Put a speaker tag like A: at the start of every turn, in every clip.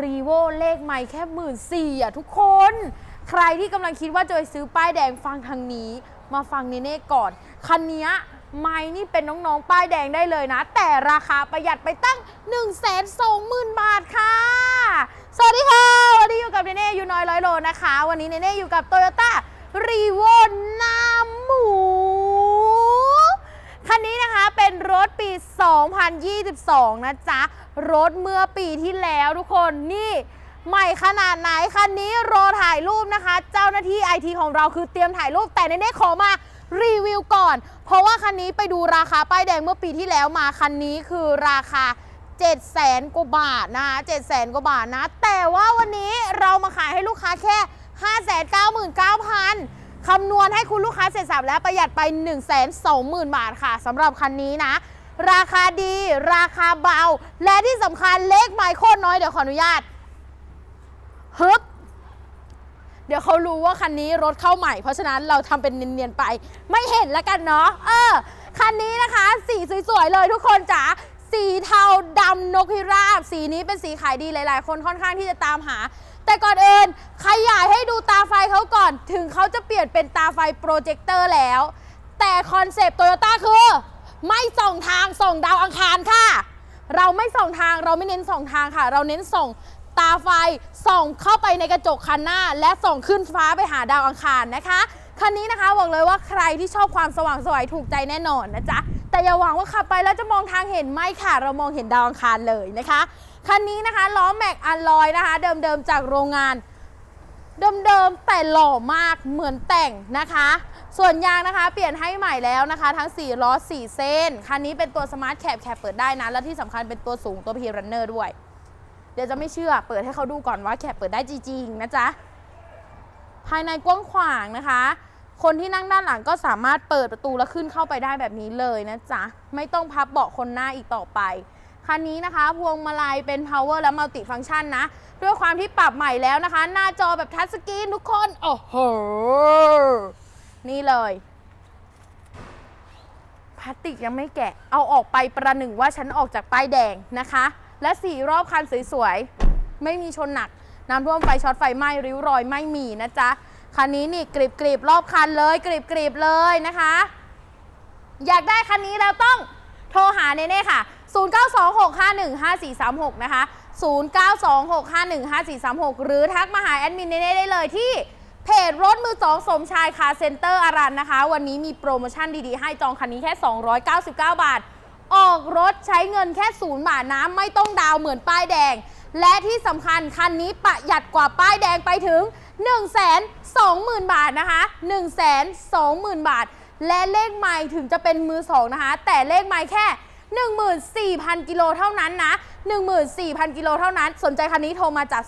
A: รีโวเลขไม่แค่หมื่นสี่อะทุกคน ใครที่กำลังคิดว่าจะไปซื้อป้ายแดงฟังทางนี้ มาฟังเนเน่ก่อน คันนี้ไม่นี่เป็นน้องๆ ป้ายแดงได้เลยนะ แต่ราคาประหยัดไปตั้ง 1 2 0 0 0 0 บาทค่ะ สวัสดีค่ะ วันนี้อยู่กับเนเน่อยู่น้อยร้อยโลนะคะ วันนี้เนเน่อยู่กับโตโยต้ารีโวนาหมู คันนี้นะคะ เป็นรถปี 2022 นะจ๊ะ รถเมื่อปีที่แล้วทุกคนนี่ใหม่ขนาดไหนคันนี้รอถ่ายรูปนะคะ เจ้าหน้าที่ไอทีของเราคือเตรียมถ่ายรูปแต่ในนี้ขอมารีวิวก่อน เพราะว่าคันนี้ไปดูราคาป้ายแดงเมื่อปีที่แล้วมาคันนี้คือราคา7 0 0 0 0 0กว่าบาทนะ7 0 0 0 0 0กว่าบาทนะ แต่ว่าวันนี้เรามาขายให้ลูกค้าแค่ 599,000 คำนวณให้คุณลูกค้าเสร็จสับแล้วประหยัดไป 1 2 0 0 0 0 บาทค่ะสำหรับคันนี้นะ ราคาดีราคาเบา และที่สำคัญเลขไมค์โคตรน้อยเดี๋ยวขออนุญาตฮึบเดี๋ยวเขารู้ว่าคันนี้รถเข้าใหม่ เพราะฉะนั้นเราทำเป็นเนียนๆไป ไม่เห็นแล้วกันเนาะเออคันนี้นะคะ สีสวยๆเลยทุกคนจ๋าสีเทาดำนกพิราบ สีนี้เป็นสีขายดีหลาย ๆ คนค่อนข้างที่จะตามหา แต่ก่อนอื่นใครอยากให้ดูตาไฟเขาก่อน ถึงเขาจะเปลี่ยนเป็นตาไฟโปรเจคเตอร์แล้ว แต่คอนเซปต์โตโยต้าคือ ไม่ส่องทางส่องดาวอังคารค่ะ เราไม่ส่องทางเราไม่เน้นส่องทางค่ะ เราเน้นส่องตาไฟส่องเข้าไปในกระจกคันหน้า และส่องขึ้นฟ้าไปหาดาวอังคารนะคะคันนี้นะคะบอกเลยว่าใครที่ชอบความสว่างสวยถูกใจแน่นอนนะจ๊ะ แต่อย่าหวังว่าขับไปแล้วจะมองทางเห็นไม่ค่ะ เรามองเห็นดาวอังคารเลยนะคะ คันนี้นะคะล้อแม็กอัลลอยนะคะ เดิมๆจากโรงงาน เดิมๆแต่หล่อมากเหมือนแต่งนะคะ ส่วนยางนะคะ เปลี่ยนให้ใหม่แล้วนะคะ ทั้ง4ล้อ4เส้น คันนี้เป็นตัวสมาร์ทแคปแคปเปิดได้นะ และที่สำคัญเป็นตัวสูงตัวพีรันเนอร์ด้วย เดี๋ยวจะไม่เชื่อเปิดให้เขาดูก่อนว่าแคปเปิดได้จริงๆนะจ๊ะภายในกว้างขวางนะคะ คนที่นั่งด้านหลังก็สามารถเปิดประตูแล้วขึ้นเข้าไปได้แบบนี้เลยนะจ๊ะ ไม่ต้องพับเบาะคนหน้าอีกต่อไป คันนี้นะคะพวงมาลัยเป็น power และ multi function นะ ด้วยความที่ปรับใหม่แล้วนะคะ หน้าจอแบบทัชสกรีนทุกคน โอ้โห นี่เลยพลาสติกยังไม่แกะ เอาออกไปประหนึ่งว่าฉันออกจากป้ายแดงนะคะ และสีรอบคันสวยๆ ไม่มีชนหนัก น้ำท่วมไฟช็อตไฟไหม้ริ้วรอยไม่มีนะจ๊ะ คันนี้นี่กริบกริบรอบคันเลยกริบกริบเลยนะคะ อยากได้คันนี้แล้วต้องโทรหาเนเน่ค่ะ 0926515436 นะคะ 0926515436 หรือทักมาหาแอดมินเนเน่ได้เลยที่เพจรถมือสองสมชายคาเซ็นเตอร์อารันนะคะ วันนี้มีโปรโมชั่นดีๆ ให้จองคันนี้แค่ 299 บาท ออกรถใช้เงินแค่ศูนย์บาทนะไม่ต้องดาวเหมือนป้ายแดง และที่สำคัญคันนี้ประหยัดกว่าป้ายแดงไปถึง 1 2 0 0 0 0 บาทนะคะ 1 2 0 0 0 0 บาท และเลขไมล์ถึงจะเป็นมือสองนะคะ แต่เลขไมล์แค่ 14,000 กิโลเท่านั้นนะ 14,000 กิโลเท่านั้น สนใจคันนี้โทรมาจาก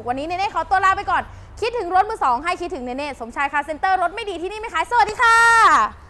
A: 0926515436 วันนี้เนเน่ขอตัวลาไปก่อน คิดถึงรถมือสองให้คิดถึงเนเน่สมชายคาร์เซ็นเตอร์รถไม่ดีที่นี่ไม่ขาย สวัสดีค่ะ